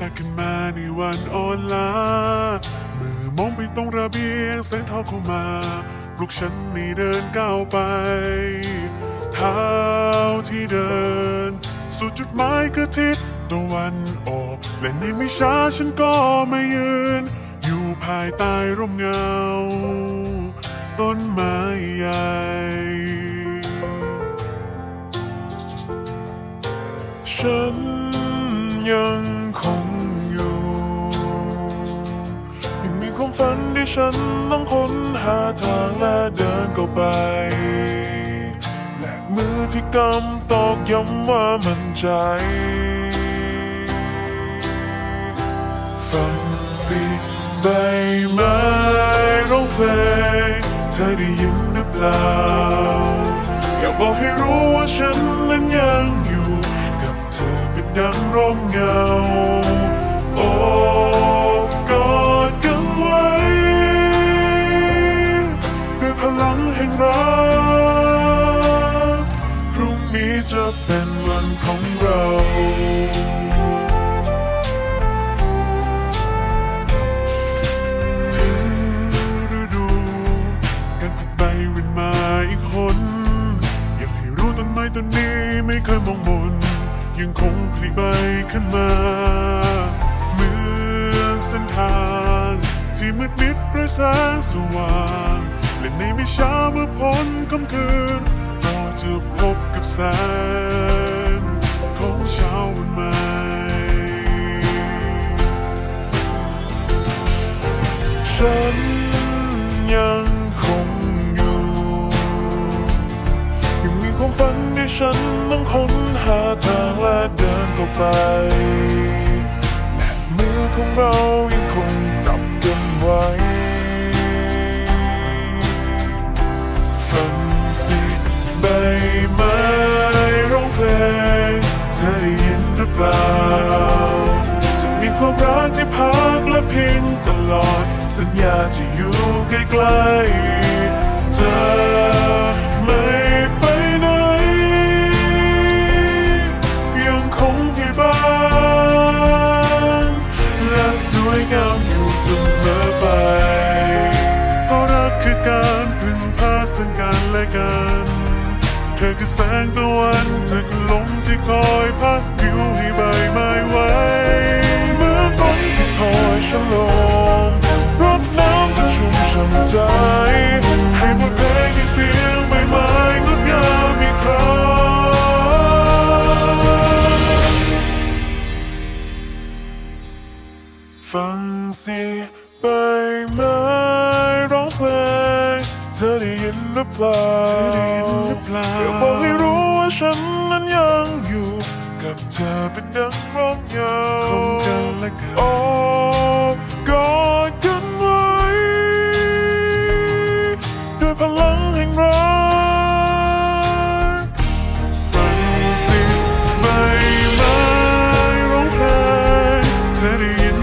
ตาขึ้นมาในวันอ่อนล้ามือมองไปตรงระเบียงแสงทองเข้ามาปลุกฉันให้เดินก้าวไป เท้าที่เดิน สู่จุดหมายคือทิศตะวันออก และในมิชาฉันก็ไม่ยืน อยู่ภายใต้ร่มเงา ต้นไม้ใหญ่ฉันยัง ฝันที่ฉันต้องค้นหาทางและเดินเข้าไป และมือที่กำตอกย้ำว่ามันใจ ฟังสิใบไม้ร้องเพลงเธอได้ยินหรือเปล่า อยากบอกให้รู้ว่าฉันนั้นยังอยู่ กับเธอเป็นดังร่มเงา เป็นวันของเราถึงฤดูการผลัดใบวียนมาอีกหนอยากให้รู้ต้นไม้ต้นนี้ไม่เคยมองมนยังคงผลิใบขึ้นมาเหมือนเส้นทางที่มืดมิดด้วยแสงสว่างและในไม่ช้าเมื่อพ้นค่ำคืนก็จะพ ฉันยังคงอยู่ยังมีความฝันที่ฉันต้องค้นหาทางและเดินต่อไป และมือของเรายังคงจับกันไว้ สัญญาจะอยู่ใกล้ๆเธอไม่ไปไหน ยังคงที่บ้านและสวยงามอยู่เสมอไป เพราะรักคือการพึ่งพาสั่งกันและกัน เธอคือแสงตะวันเธอคือลมที่คอยพัดผิวให้ใบไม้ไหวเหมือนฝนที่คอยชะลองินหรือเปล่าเธอบอกให้รู้ว่าฉันนั้นยังอยู่กับเธอเป็นดังร่มเงาโอ้กอดกันไว้ด้วยพลังแห่งรักฟังสียงใบไม้ร้องเพลงเธอได้ยิน